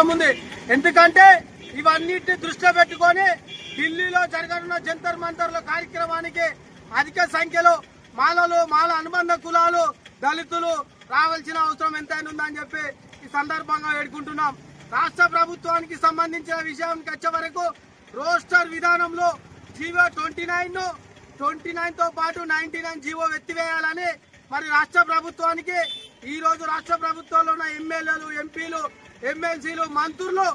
అవసరం ఉంది. ఎందుకంటే ఇవన్నిటిని దృష్టిలో పెట్టుకొని ఢిల్లీలో జరగనున్న జంతర్ మంతర్ల కార్యక్రమానికి అధిక సంఖ్యలో మాలలు మాల అనుబంధ కులాలు దళితులు రావాల్సిన అవసరం ఎంతైనా ఉందని చెప్పి ఈ సందర్భంగా వేడుకుంటున్నాం. రాష్ట్ర ప్రభుత్వానికి సంబంధించిన విషయానికి వచ్చే వరకు రోస్టర్ విధానంలో జీవో ట్వంటీ నైన్ ట్వంటీ నైన్తో పాటు నైన్టీ నైన్ జీవో ఎత్తివేయాలని మరి రాష్ట్ర ప్రభుత్వానికి ఈ రోజు రాష్ట్ర ప్రభుత్వంలో ఉన్న ఎమ్మెల్యేలు ఎంపీలు ఎమ్మెల్సీలు మంత్రులు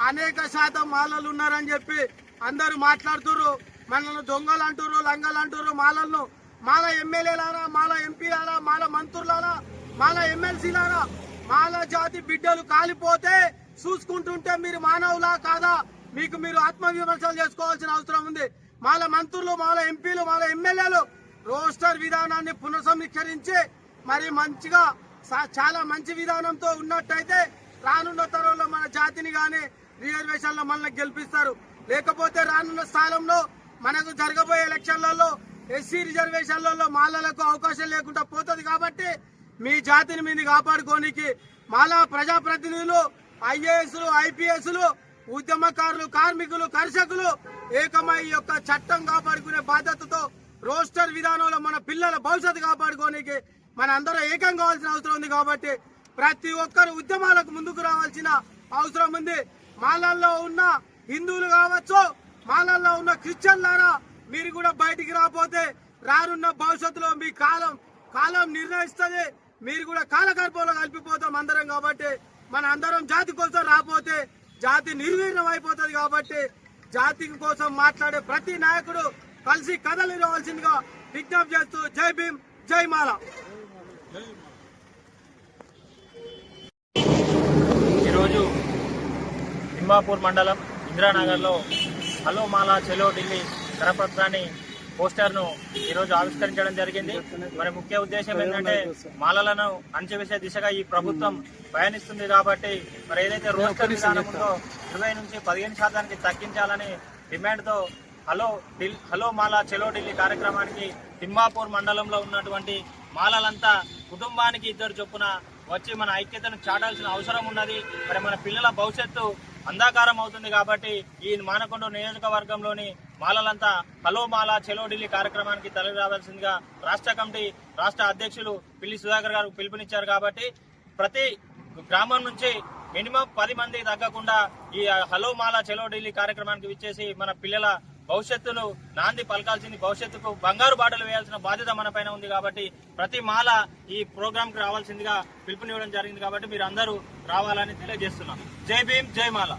అనేక శాతం మాలలు ఉన్నారని చెప్పి అందరూ మాట్లాడుతుర్రు. మనల్ని దొంగలు అంటుర్రు లంగలు అంటుర్రు. మాలలను మాల ఎమ్మెల్యేలారా మాల ఎంపీలారా మాల మంత్రులారా మాల ఎమ్మెల్సీలారా మాల జాతి బిడ్డలు కాలిపోతే చూసుకుంటుంటే మీరు మానవులా కాదా? మీకు మీరు ఆత్మవిమర్శలు చేసుకోవాల్సిన అవసరం ఉంది. మాల మంత్రులు మాల ఎంపీలు మాల ఎమ్మెల్యేలు రోస్టర్ విధానాన్ని పునఃసమీక్షరించి మరి మంచిగా సా- చాలా మంచి విధానంతో ఉన్నట్టయితే రానున్న తరంలో మన జాతిని కానీ రిజర్వేషన్లో మనల్ని గెలిపిస్తారు. లేకపోతే రానున్న స్థానంలో మనకు జరగబోయే ఎలక్షన్లలో ఎస్సీ రిజర్వేషన్లలో మాలలకు అవకాశం లేకుండా పోతుంది కాబట్టి మీ జాతిని మీది కాపాడుకోనికి మాలా ప్రజాప్రతినిధులు ఐఏఎస్లు ఐపీఎస్లు ఉద్యమకారులు కార్మికులు కర్షకులు ఏకమై యొక్క చట్టం కాపాడుకునే బాధ్యతతో రోస్టర్ విధానంలో మన పిల్లల భవిష్యత్తు కాపాడుకోనికి మన అందరూ ఏకం కావాల్సిన అవసరం ఉంది కాబట్టి ప్రతి ఒక్కరు ఉద్యమాలకు ముందుకు రావాల్సిన అవసరం ఉంది. మాలల్లో ఉన్న హిందువులు కావచ్చు మాలల్లో ఉన్న క్రిస్టియన్లారా మీరు కూడా బయటికి రాకపోతే రానున్న భవిష్యత్తులో మీ కాలం కాలం నిర్ణయిస్తుంది. మీరు కూడా కాలగర్భంలో కలిపిపోతాం అందరం కాబట్టి మన అందరం జాతి కోసం రాకపోతే జాతి నిర్వీర్ణం అయిపోతుంది కాబట్టి జాతి కోసం మాట్లాడే ప్రతి నాయకుడు కలిసి కథలు ఇవ్వవలసిందిగా విజ్ఞప్తి చేస్తూ జై భీమ్ జై మాల ఈరోజు తిమ్మాపూర్ మండలం ఇందిరానగర్లో హలో మాలా చెలో ఢిల్లీ కరపత్రాన్ని పోస్టర్ను ఈరోజు ఆవిష్కరించడం జరిగింది. మరి ముఖ్య ఉద్దేశం ఏంటంటే మాలలను అణచివేసే దిశగా ఈ ప్రభుత్వం పయనిస్తుంది కాబట్టి మరి ఏదైతే రోస్టర్ విధానం ఉందో ఇరవై నుంచి పదిహేను శాతానికి తగ్గించాలని డిమాండ్తో హలో ఢిల్ హలో మాలా చెలో ఢిల్లీ కార్యక్రమానికి తిమ్మాపూర్ మండలంలో ఉన్నటువంటి మాలలంతా కుటుంబానికి ఇద్దరు చొప్పున వచ్చి మన ఐక్యతను చాటాల్సిన అవసరం ఉన్నది. మరి మన పిల్లల భవిష్యత్తు అంధాకారం అవుతుంది కాబట్టి ఈ మానకొండ నియోజకవర్గంలోని మాలలంతా హలో మాల చెలో ఢిల్లీ కార్యక్రమానికి తరలి రావాల్సిందిగా రాష్ట్ర కమిటీ రాష్ట్ర అధ్యక్షులు పిల్లి సుధాకర్ గారు పిలుపునిచ్చారు కాబట్టి ప్రతి గ్రామం నుంచి మినిమం పది మంది తగ్గకుండా ఈ హలో మాల చెలో ఢిల్లీ కార్యక్రమానికి విచ్చేసి మన పిల్లల భవిష్యత్తును నాంది పలకాల్సింది భవిష్యత్తుకు బంగారు బాటలు వేయాల్సిన బాధ్యత మన పైన ఉంది కాబట్టి ప్రతి మాల ఈ ప్రోగ్రామ్కి రావాల్సిందిగా పిలుపునివ్వడం జరిగింది కాబట్టి మీరు అందరూ రావాలని తెలియజేస్తున్నాం. జై భీమ్ జై మాల.